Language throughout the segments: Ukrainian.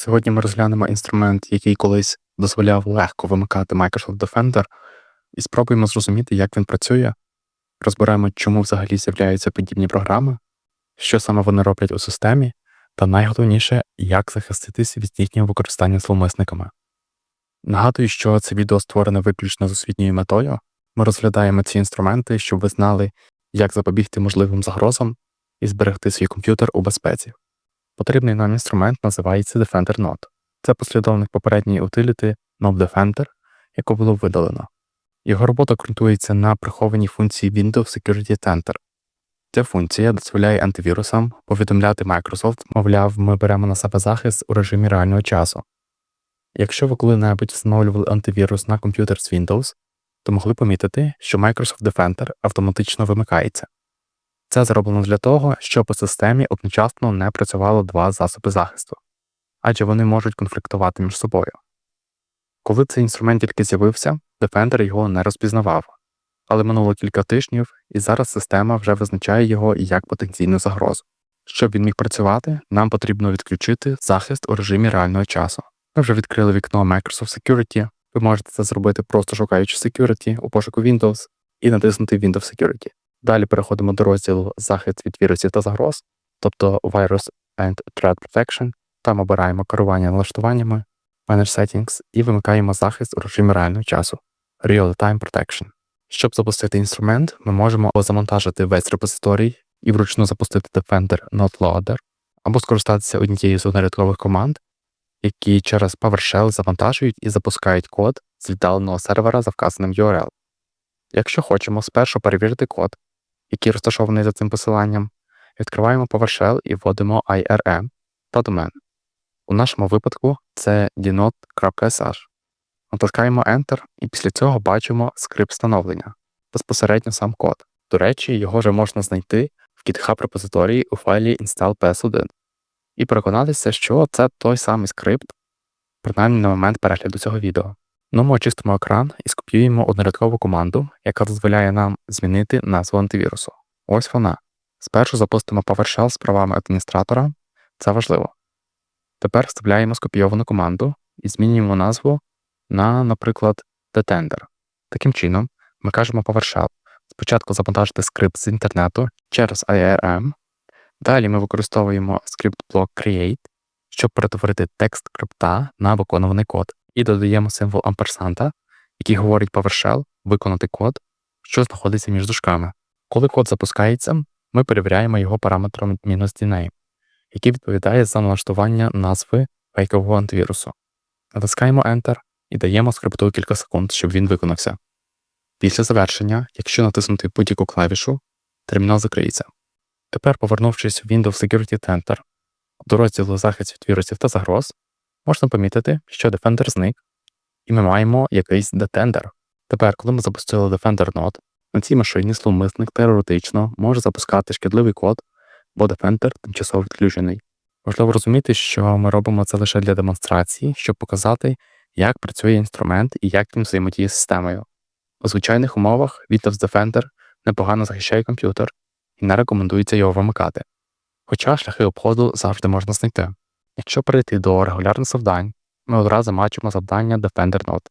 Сьогодні ми розглянемо інструмент, який колись дозволяв легко вимикати Microsoft Defender, і спробуємо зрозуміти, як він працює, розберемо, чому взагалі з'являються подібні програми, що саме вони роблять у системі, та найголовніше, як захиститися від їхнього використання зловмисниками. Нагадую, що це відео створене виключно з освітньою метою. Ми розглядаємо ці інструменти, щоб ви знали, як запобігти можливим загрозам і зберегти свій комп'ютер у безпеці. Потрібний нам інструмент називається Defender Node. Це послідовник попередньої утиліти Node Defender, яку було видалено. Його робота ґрунтується на прихованій функції Windows Security Center. Ця функція дозволяє антивірусам повідомляти Microsoft, мовляв, ми беремо на себе захист у режимі реального часу. Якщо ви коли-небудь встановлювали антивірус на комп'ютер з Windows, то могли помітити, що Microsoft Defender автоматично вимикається. Це зроблено для того, щоб у системі одночасно не працювало два засоби захисту, адже вони можуть конфліктувати між собою. Коли цей інструмент тільки з'явився, Defender його не розпізнавав, але минуло кілька тижнів, і зараз система вже визначає його як потенційну загрозу. Щоб він міг працювати, нам потрібно відключити захист у режимі реального часу. Ми вже відкрили вікно Microsoft Security. Ви можете це зробити просто шукаючи Security у пошуку Windows і натиснути Windows Security. Далі переходимо до розділу захист від вірусів та загроз, тобто Virus and Threat Protection. Там обираємо керування налаштуваннями, Manage Settings і вимикаємо захист у режимі реального часу Real-Time Protection. Щоб запустити інструмент, ми можемо або завантажити весь репозиторій і вручну запустити Defender Not Loader, або скористатися однією з однорядкових команд, які через PowerShell завантажують і запускають код з віддаленого сервера за вказаним URL. Якщо хочемо спершу перевірити код, який розташований за цим посиланням, відкриваємо PowerShell і вводимо IRM та домен. У нашому випадку це dnode.sh. Натискаємо Enter і після цього бачимо скрипт встановлення, безпосередньо сам код. До речі, його вже можна знайти в GitHub репозиторії у файлі install ps1 і переконатися, що це той самий скрипт, принаймні на момент перегляду цього відео. Ну, ми очистимо екран і скопіюємо однорядкову команду, яка дозволяє нам змінити назву антивірусу. Ось вона. Спершу запустимо PowerShell з правами адміністратора, це важливо. Тепер вставляємо скопійовану команду і змінюємо назву на, наприклад, Detender. Таким чином, ми кажемо PowerShell. Спочатку завантажити скрипт з інтернету через IRM. Далі ми використовуємо скрипт блок Create, щоб перетворити текст скрипта на виконуваний код і додаємо символ амперсанта, який говорить PowerShell виконати код, що знаходиться між дужками. Коли код запускається, ми перевіряємо його параметром "-dname", який відповідає за налаштування назви фейкового антивірусу. Натискаємо Enter і даємо скрипту кілька секунд, щоб він виконався. Після завершення, якщо натиснути будь-яку клавішу, термінал закриється. Тепер, повернувшись в Windows Security Center до розділу захист від вірусів та загроз, можна помітити, що Defender зник, і ми маємо якийсь детендер. Тепер, коли ми запустили Defender Node, на цій машині зловмисник теоретично може запускати шкідливий код, бо Defender тимчасово відключений. Важливо розуміти, що ми робимо це лише для демонстрації, щоб показати, як працює інструмент і як він взаємодіє з системою. У звичайних умовах Windows Defender непогано захищає комп'ютер і не рекомендується його вимикати. Хоча шляхи обходу завжди можна знайти. Якщо перейти до регулярних завдань, ми одразу бачимо завдання Defender Node.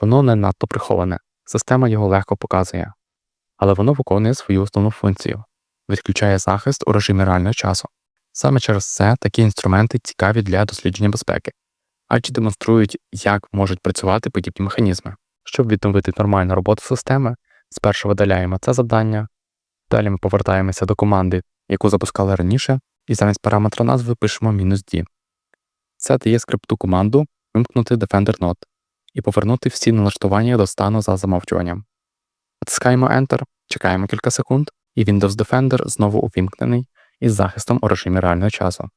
Воно не надто приховане, система його легко показує, але воно виконує свою основну функцію відключає захист у режимі реального часу. Саме через це такі інструменти цікаві для дослідження безпеки, адже демонструють, як можуть працювати подібні механізми. Щоб відновити нормальну роботу системи, спершу видаляємо це завдання, далі ми повертаємося до команди, яку запускали раніше, і замість параметра назви пишемо "-d". Це дає скрипту команду вимкнути Defender Node і повернути всі налаштування до стану за замовчуванням. Натискаємо Enter, чекаємо кілька секунд, і Windows Defender знову увімкнений із захистом у режимі реального часу.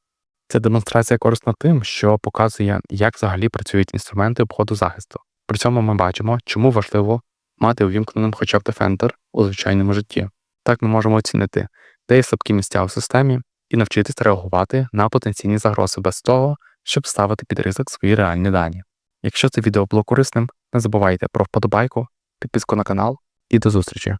Ця демонстрація корисна тим, що показує, як взагалі працюють інструменти обходу захисту. При цьому ми бачимо, чому важливо мати увімкненим хоча б Defender у звичайному житті. Так ми можемо оцінити, де є слабкі місця у системі, і навчитись реагувати на потенційні загрози без того, щоб ставити під ризик свої реальні дані. Якщо це відео було корисним, не забувайте про вподобайку, підписку на канал і до зустрічі!